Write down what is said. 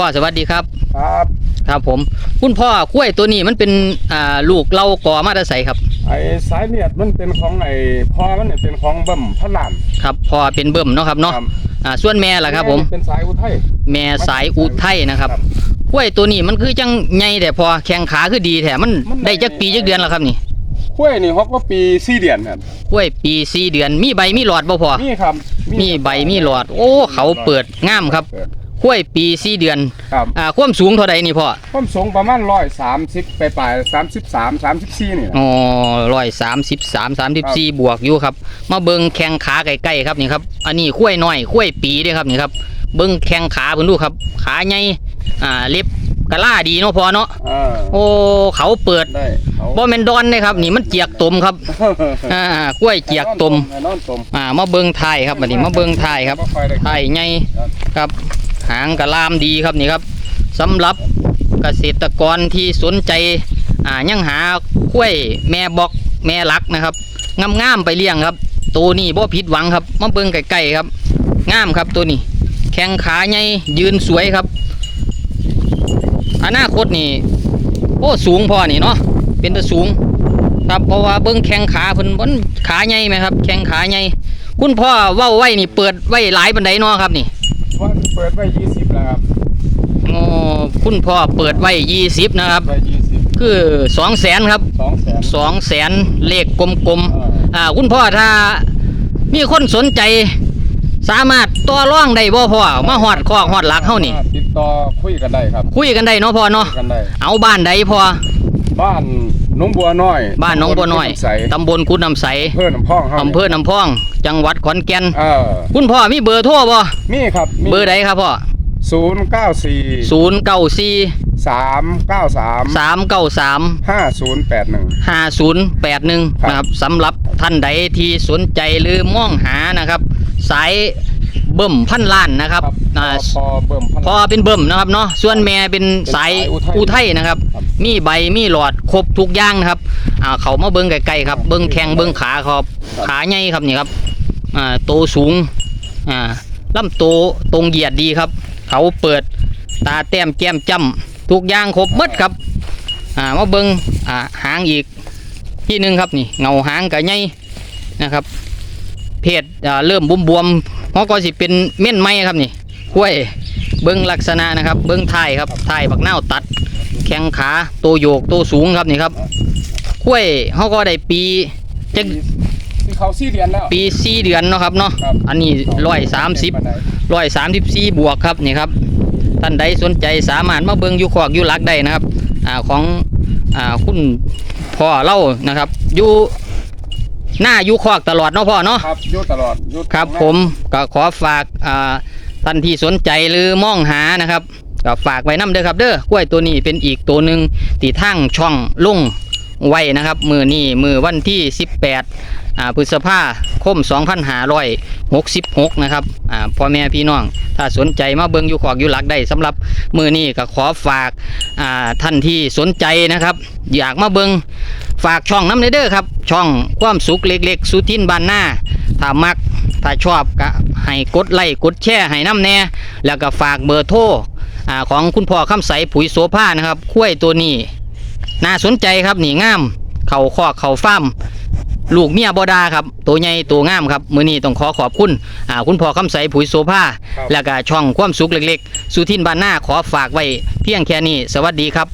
พ่อสวัสดีครับ ครับครับผม คุณพ่อกล้วยตัวนี้มันเป็นอ่าลูกเราก่อมาได้ใสครับ ไอ้สายเลียดมันเป็นของไอ้พ่อมันเนี่ยเป็นของเบิ่มพระลานครับพ่อเป็นเบิ่มเนาะครับเนาะครับอ่าส่วนแม่ล่ะครับ ผม เป็นสายอุทัย แม่สายอุทัยนะครับครับ กล้วยตัวนี้มันคือจังใหญ่แต่พอแข้งขาคือดีแถมมันมันได้ได้จักปีจักเดือนแล้วครับนี่กล้วยนี่ฮอกว่าปีสี่เดือนครับกล้วยปีสี่เดือนมีใบมีหลอดบ่พอมีครับมีใบมีหลอด โอ้ เขาเปิดงามครับ เปิด กล้วยปีสี่เดือนครับอ่าความสูงเท่าใดนี่พ่อความสูงประมาณร้อยสามสิบไปปลายสามสิบสามสามสิบสี่นี่แหละ อ๋อร้อยสามสิบสามสามสิบสี่บวกอยู่ครับ มาเบิงแข้งขาใกล้ๆครับนี่ครับ อันนี้ข้วยน้อยข้วยปีเด้อครับนี่ครับ เบิงแข้งขาเพิ่นดูครับ ขาใหญ่อ่าเล็บกะล่าดีเนาะพอเนาะอ่าโอ้เขาเปิดได้เขาบ่แม่นดอนเด้ครับ นี่มันเจียกตมครับอ่ากล้วยเจียกตมไอ้นอนตมอ่ามาเบิงไทายครับอันนี้มาเบิงไทายครับค่อยได้ไทายใหญ่ครับ หางกระลามดีครับนี่ครับสำหรับเกษตรกรที่สนใจอ่ายังหากล้วยแม่บอกแม่ลักนะครับงามๆไปเลี้ยงครับ ตัวนี้บ่ผิดหวังครับมาเบิ่งใกล้ๆครับงามครับตัวนี้ แข้งขาใหญ่ยืนสวยครับอนาคตนี่โอ้สูงพอนี่เนาะเป็นตัวสูงครับเพราะว่าเบิ่งแข้งขาเพิ่นบนขาใหญ่ไหมครับ แข้งขาใหญ่คุณพ่อว้าไว้นี่เปิดไว้หลายบันไดเนาะครับนี่ เปิดไว้ยี่สิบแล้วครับโอ้คุณพ่อเปิดไว้ยี่สิบนะครับ ไว้ยี่สิบคือสองแสนครับสองแสนสองแสนเลขกลมเออๆอ่าคุณพ่อถ้ามีคนสนใจ สามารถต่อร่องได้บ่พ่อมาหอดคอกหอดหลักเฮานี่ ติดต่อคุยกันได้ครับ คุยกันได้เนาะพ่อเนาะคุยกันได้ เอาบ้านใดพ่อบ้านห น้องบัวน้อยบ้านหน้องบัวน้อยใสตำบลกุดน้ำใสเพื่อนน้ำพองเฮาอำเภอน้ำพอง จังหวัดขอนแก่นเออคุณพ่อมีเบอร์โทรบ่มีครับมีเบอร์ใดครับพ่อศูนย์เก้าสี่ศูนย์เก้าสี่สามเก้าสามสามเก้าสามห้าศูนย์แปดหนึ่งห้าศูนย์แปดหนึ่งครับนะครับสำหรับท่านใดที่สนใจหรือมองหานะครับ สาย เบิ่มพันล้านนะครับครับอ่าพอเบิ่มพันพอเป็นเบิ่มนะครับเนาะส่วนแม่เป็นสายเป็นสายอุอุทัทัยยนะครับ ครับ มีใบมีหลอดครบทุกอย่างนะครับอ่าเขามาเบิ้งไกลๆครับ เบิ้งแข้งเบิ้งขาครับครับขาใหญ่ครับนี่ครับอ่าโตสูงอ่าลำโตตรงเหยียดดีครับ เขาเปิดตาแต้มแก้มจ้ำทุกอย่างครบหมดครับอ่ามาเบิ้งอ่าหางอีกที่หนึ่งครับนี่เงาหางกับใหญ่นะครับ เพศอ่าเริ่มบวมๆ เพราะก็สิเป็นเม่นไม้ครับนี่ห้วยเบิ้งลักษณะนะครับ เบิ้งท้ายครับท้ายบักเน่าวตัด แข้งขาโตวโยกโตวสูงครับนี่ครับกล้วยเขาก็ได้ปีจะที่เขาสี่เดือนแล้วปีสี่เดือนเนาะครับเนาะครับอันนี้ร้อยสามสิบร้อยสามสิบสี่บวกครับนี่ครับท่านใดสนใจสามารถมาเบิ้งอยู่ขอกอยู่หลักได้นะครับ อ่าของอ่าคุณพ่อเล่านะครับอยู่ หน้าอยู่ขอกตลอดเนาะพ่อเนาะครับอยุตลอดอยุครับ ผมก็ขอฝากอ่าท่านที่สนใจหรือมองหานะครับก็ฝากไว้น้ำเด้อครับ เด้อกล้วยตัวนี้เป็นอีกตัวหนึ่งที่ทั้งช่องลุ่ง ไว้นะครับ มือนี้มือวันที่18อ่าพฤษภาคม2566นะครับอ่าพ่อแม่พี่น้อง ถ้าสนใจมาเบิงอยู่ขอกอยู่หลักได้สำหรับมือนี้ก็ขอฝากอ่าท่านที่สนใจนะครับ อยากมาเบิงฝากช่องน้ำเนเด้อครับ ช่องความสุขเล็กๆ สุทินบานหน้าถ้ามักถ้าชอบก็ให้กดไลค์กดแชร์ให้น้ำแน่ แล้วก็ฝากเบอร์โทรของคุณพ่อคำใสผุยโสภานะครับคุ้วยตัวนี้ น่าสนใจครับนี่งาม เข่าคอกเข่าฟ้ามลูกเมียบดาครับ ตัวใหญ่ตัวงามครับ มือนี้ต้องขอขอบคุณอ่าคุณพ่อคำใสผุยโสภาครับแล้วก็ช่องความสุขเล็กๆ สุทินบานหน้าขอฝากไว้เพียงแค่นี้ สวัสดีครับ